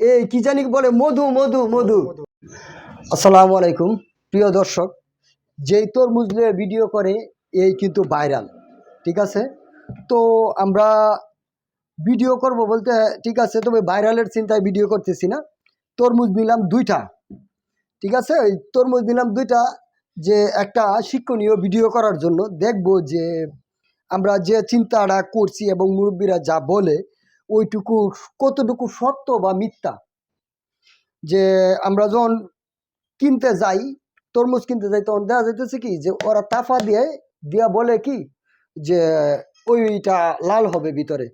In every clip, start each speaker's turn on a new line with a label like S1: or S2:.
S1: এই কি জানি বলে, মধু মধু মধু। আসসালামু আলাইকুম, প্রিয় দর্শক, যেই তরমুজ নিয়ে ভিডিও করে, এই কিন্তু ভাইরাল, ঠিক আছে? তো আমরা ভিডিও করব বলতে, ঠিক আছে, তবে ভাইরালের চিন্তায় ভিডিও করতেছি না। তরমুজ নিলাম দুইটা, ঠিক আছে? ওই তরমুজ নিলাম দুইটা, যে একটা শিক্ষণীয় ভিডিও করার জন্য দেখব যে, আমরা যে চিন্তাটা করছি এবং মুরব্বীরা যা বলে ওইটুকু কতটুকু সত্য বা মিথ্যা? যে আমরা যখন কিনতে যাই, তরমুজ কিনতে যাই, তখন দেখা যাইতেছে কি যে ওরা তাফা দিয়ে, দিয়া বলে কি যে ওইটা লাল হবে ভিতরে।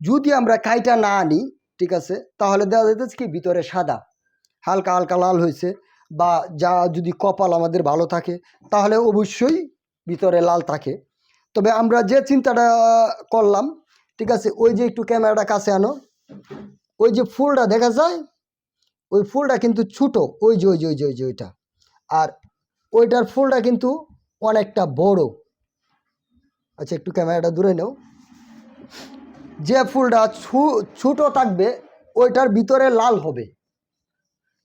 S1: যদি আমরা কাইটা না আনি, ঠিক আছে, তাহলে দেখা যাইতেছে কি ভিতরে সাদা, হালকা হালকা লাল হয়েছে বা যা যদি কপাল আমাদের ভালো থাকে, তাহলে অবশ্যই ভিতরে লাল থাকে। তবে আমরা যে চিন্তাটা করলাম ঠিক আছে, ওই যে একটু ক্যামেরাটা কাছে আনো। ওই যে ফুলটা দেখা যায়? ওই ফুলটা কিন্তু ছোটো, ওই যে ওই যে ওই যে ওই যে, ওইটা। আর ওইটার ফুলটা কিন্তু অনেকটা বড়। আচ্ছা একটু ক্যামেরাটা দূরে নেও। যে ফুলটা ছোটো থাকবে, ওইটার ভিতরে লাল হবে।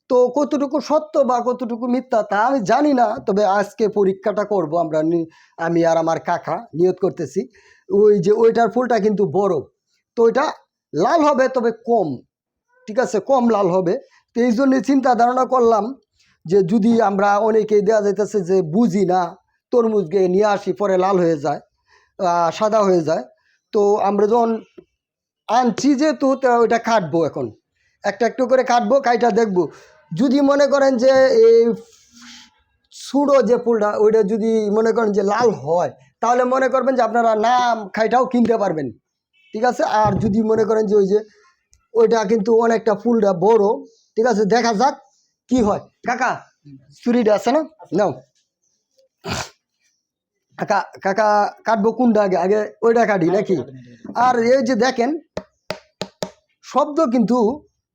S1: তো কতটুকু সত্য বা কতটুকু মিথ্যা তা আমি জানি না, তবে আজকে পরীক্ষাটা করব আমরা আমি আর আমার কাকা নিয়ত করতেছি। ওই যে ওইটার ফুলটা কিন্তু বড়, তো ওইটা লাল হবে তবে কম, ঠিক আছে, কম লাল হবে। তো এই জন্যে চিন্তা ধারণা করলাম যে যদি আমরা অনেকেই দেওয়া যাইতেছে যে বুঝি না, তরমুজকে নিয়ে আসি, পরে লাল হয়ে যায় সাদা হয়ে যায়, তো আমরা যখন আনছি যেহেতু ওইটা কাটবো এখন। একটা একটু করে কাটবো, কাইটা দেখব। যদি মনে করেন যে এই সুড়ো যে ফুলটা ওইটা যদি মনে করেন যে লাল হয়, তাহলে মনে করবেন যে আপনারা নাম খাইটাও কিনতে পারবেন। ঠিক আছে? আর যদি মনে করেন যে ওই যে ওইটা কিন্তু অনেকটা ফুলটা বড়, ঠিক আছে? দেখা যাক কি হয়। কাকা, চুরিটা আছে না? নাও। কাকা কাকা কাটবো কোনটা আগে? আগে ওইটা কাটি নাকি? আর এই যে দেখেন, শব্দ কিন্তু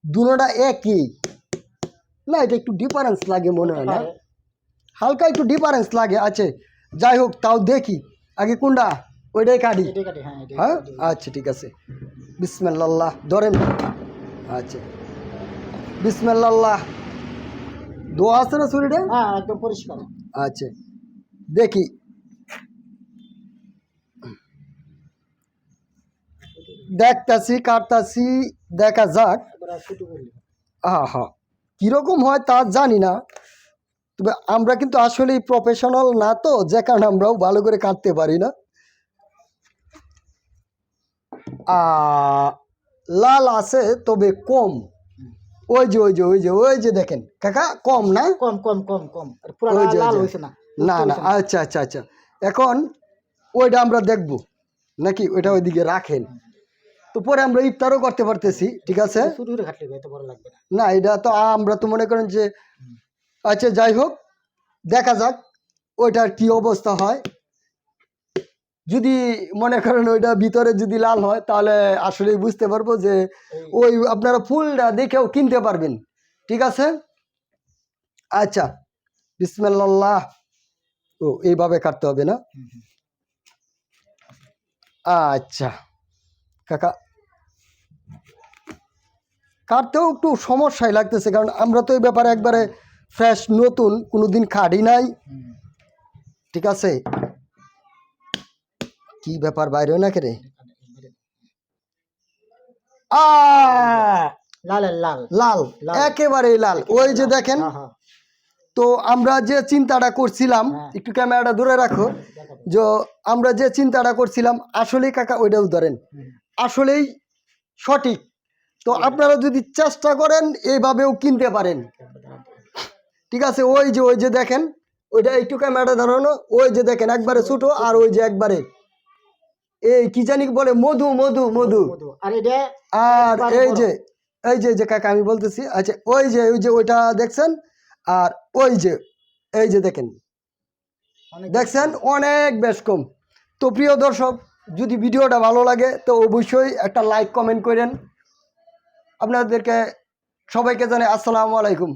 S1: দুটোটা একই। না এটা একটু ডিফারেন্স লাগে মনে হয় না। হালকা একটু ডিফারেন্স লাগে আছে যাই হোক তাও দেখি। আগে কোনটা? ওইটাই কাটি। হ্যাঁ আচ্ছা ঠিক আছে। বিসমিল্লাহ ধরেন। আচ্ছা। বিসমিল্লাহ। দোয়া আছে না শরীরে?
S2: হ্যাঁ একদম পরিষ্কার।
S1: আচ্ছা। দেখি। দেখতাছি কাটতাছি দেখা যাক। হ্যাঁ হ্যাঁ কীরকম হয় তা জানি না। তবে আমরা কিন্তু আসলেই প্রফেশনাল না তো যে কারণে আমরাও ভালো করে কাটতে পারি না। লাল আছে তবে কম। ওই যে ওই যে ওই যে ওই যে দেখেন। কাকা কম না?
S2: কম কম কম কম। লাল। না।
S1: না না আচ্ছা আচ্ছা আচ্ছা। এখন ওইটা আমরা দেখব। নাকি ওইটা ওইদিকে রাখেন? তো পরে আমরা ইফতারও করতে পারতেছি ঠিক আছে?
S2: না।
S1: এটা তো আমরা তো মনে করেন যে আচ্ছা যাই হোক দেখা যাক ওইটার কি অবস্থা হয়। যদি মনে করেন ওইটা ভিতরে যদি লাল হয় তাহলে আসলেই বুঝতে পারব যে ওই আপনারা ফুলটা দেখেও কিনতে পারবেন ঠিক আছে? আচ্ছা বিসমিল্লাহ। ও এইভাবে কাটতে হবে না। আচ্ছা কাকা কাটতেও একটু সমস্যাই লাগতেছে কারণ আমরা তো এই ব্যাপারে একবারে ফ্রেশ নতুন কোনো দিন খাড়ি নাই। ঠিক আছে? কি ব্যাপার বাইরে না রে? আ!
S2: লাল আর লাল।
S1: ওই যে দেখেন
S2: হ্যাঁ হ্যাঁ।
S1: তো আমরা যে চিন্তাটা করছিলাম
S2: হ্যাঁ।
S1: একটু ক্যামেরাটা দূরে রাখো। যে আমরা যে চিন্তাটা করছিলাম আসলেই কাকা ওইটাও ধরেন। আসলেই সঠিক। তো আপনারা যদি চেষ্টা করেন এইভাবেও কিনতে পারেন। ঠিক আছে ওই যে ওই যে দেখেন ওইটা একটু ক্যামেরাটা ধরানো ওই যে দেখেন একবারে ছোটো আর ওই যে একবারে। এই কি জানি বলে মধু মধু মধু।
S2: আর
S1: এই যে এই যে যে কাকা আমি বলতেছি আচ্ছা ওই যে ওই যে ওইটা দেখছেন আর ওই যে এই যে দেখেন। দেখছেন অনেক বেশ কম। তো প্রিয় দর্শক যদি ভিডিওটা ভালো লাগে তো অবশ্যই একটা লাইক কমেন্ট করেন। আপনাদেরকে সবাইকে জানাই আসসালামু আলাইকুম।